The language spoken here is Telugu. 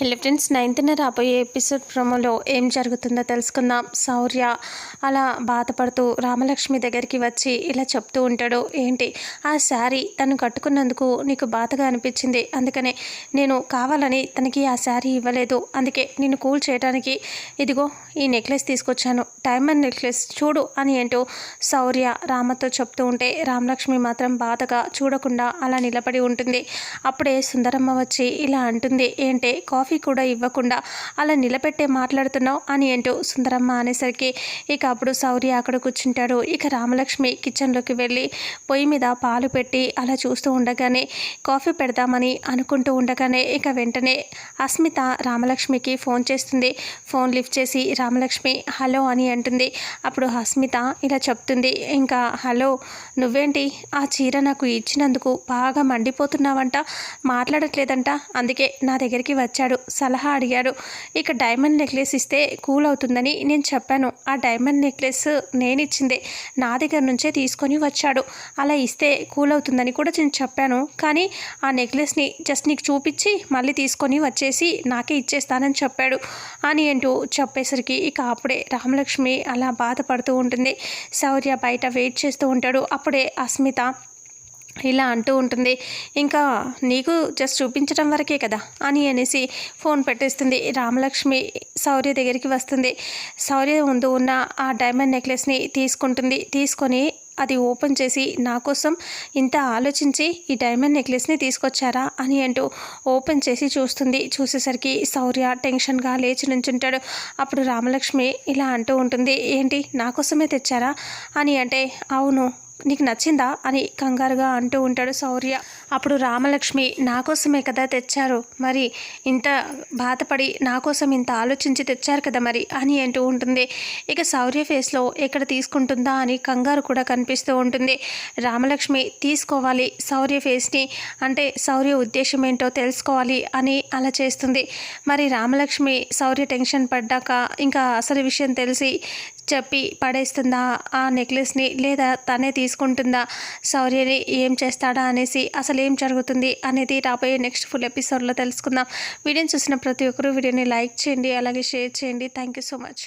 హెల్లో ఫ్రెండ్స్ నైన్త్న రాబోయే ఎపిసోడ్ ప్రోమోలో ఏం జరుగుతుందో తెలుసుకుందాం. శౌర్య అలా బాధపడుతూ రామలక్ష్మి దగ్గరికి వచ్చి ఇలా చెప్తూ ఉంటాడు. ఏంటి? ఆ శారీ తను కట్టుకున్నందుకు నీకు బాధగా అనిపించింది. అందుకనే నేను కావాలని తనకి ఆ శారీ ఇవ్వలేదు. అందుకే నేను కూల్ చేయడానికి ఇదిగో ఈ నెక్లెస్ తీసుకొచ్చాను. డైమండ్ నెక్లెస్ చూడు అని ఏంటో శౌర్య రామతో చెప్తూ ఉంటే రామలక్ష్మి మాత్రం బాధగా చూడకుండా అలా నిలబడి ఉంటుంది. అప్పుడే సుందరమ్మ వచ్చి ఇలా అంటుంది. ఏంటే కాఫీ కాఫీ కూడా ఇవ్వకుండా అలా నిలబెట్టే మాట్లాడుతున్నావు అని ఏంటో సుందరమ్మ అనేసరికి ఇక అప్పుడు సౌర్య అక్కడ కూర్చుంటాడు. ఇక రామలక్ష్మి కిచెన్లోకి వెళ్ళి పొయ్యి మీద పాలు పెట్టి అలా చూస్తూ ఉండగానే కాఫీ పెడదామని అనుకుంటూ ఉండగానే ఇక వెంటనే అస్మిత రామలక్ష్మికి ఫోన్ చేస్తుంది. ఫోన్ లిఫ్ట్ చేసి రామలక్ష్మి హలో అని అంటుంది. అప్పుడు అస్మిత ఇలా చెప్తుంది. ఇంకా హలో నువ్వేంటి? ఆ చీర నాకు ఇచ్చినందుకు బాగా మండిపోతున్నావంట మాట్లాడట్లేదంట అందుకే నా దగ్గరికి వచ్చాడు. సలహా అడిగాడు ఇక డైమండ్ నెక్లెస్ ఇస్తే కూల్ అవుతుందని నేను చెప్పాను. ఆ డైమండ్ నెక్లెస్ నేను ఇచ్చిందే నా దగ్గర నుంచే తీసుకొని వచ్చాడు. అలా ఇస్తే కూల్ అవుతుందని కూడా నేను చెప్పాను. కానీ ఆ నెక్లెస్ని జస్ట్ నీకు చూపించి మళ్ళీ తీసుకొని వచ్చేసి నాకే ఇచ్చేస్తానని చెప్పాడు. అని అంటూ చెప్పేసరికి ఇక అప్పుడే రామలక్ష్మి అలా బాధపడుతూ ఉంటుంది. శౌర్య బయట వెయిట్ చేస్తూ ఉంటాడు. అప్పుడే అస్మిత ఇలా అంటూ ఉంటుంది. ఇంకా నీకు జస్ట్ చూపించడం వరకే కదా అని అనేసి ఫోన్ పెట్టేస్తుంది. రామలక్ష్మి శౌర్య దగ్గరికి వస్తుంది. శౌర్య ముందు ఉన్న ఆ డైమండ్ నెక్లెస్ని తీసుకుంటుంది. తీసుకొని అది ఓపెన్ చేసి నా కోసం ఇంత ఆలోచించి ఈ డైమండ్ నెక్లెస్ని తీసుకొచ్చారా? అని అంటూ ఓపెన్ చేసి చూస్తుంది. చూసేసరికి శౌర్య టెన్షన్గా లేచి నుంచుంటాడు. అప్పుడు రామలక్ష్మి ఇలా అంటూ ఉంటుంది. ఏంటి? నా కోసమే తెచ్చారా? అని అంటే అవును నీకు నచ్చిందా అని కంగారుగా అంటూ ఉంటాడు శౌర్య. అప్పుడు రామలక్ష్మి నా కోసమే కదా తెచ్చారు? మరి ఇంత బాధపడి నా కోసం ఇంత ఆలోచించి తెచ్చారు కదా మరి? అని అంటూ ఉంటుంది. ఇక శౌర్య ఫేస్లో ఎక్కడ తీసుకుంటుందా? అని కంగారు కూడా కనిపిస్తూ ఉంటుంది. రామలక్ష్మి తీసుకోవాలి శౌర్య ఫేస్ని. అంటే శౌర్య ఉద్దేశం ఏంటో తెలుసుకోవాలి అని అలా చేస్తుంది. మరి రామలక్ష్మి శౌర్య టెన్షన్ పడ్డాక ఇంకా అసలు విషయం తెలిసి చెప్పి పడేస్తుందా ఆ నెక్లెస్ని? లేదా తనే తీసుకుంటుందా? శౌర్యని ఏం చేస్తాడా? అనేసి అసలు ఏం జరుగుతుంది అనేది రాబోయే నెక్స్ట్ ఫుల్ ఎపిసోడ్లో తెలుసుకుందాం. వీడియోని చూసిన ప్రతి ఒక్కరూ వీడియోని లైక్ చేయండి అలాగే షేర్ చేయండి. Thank you so much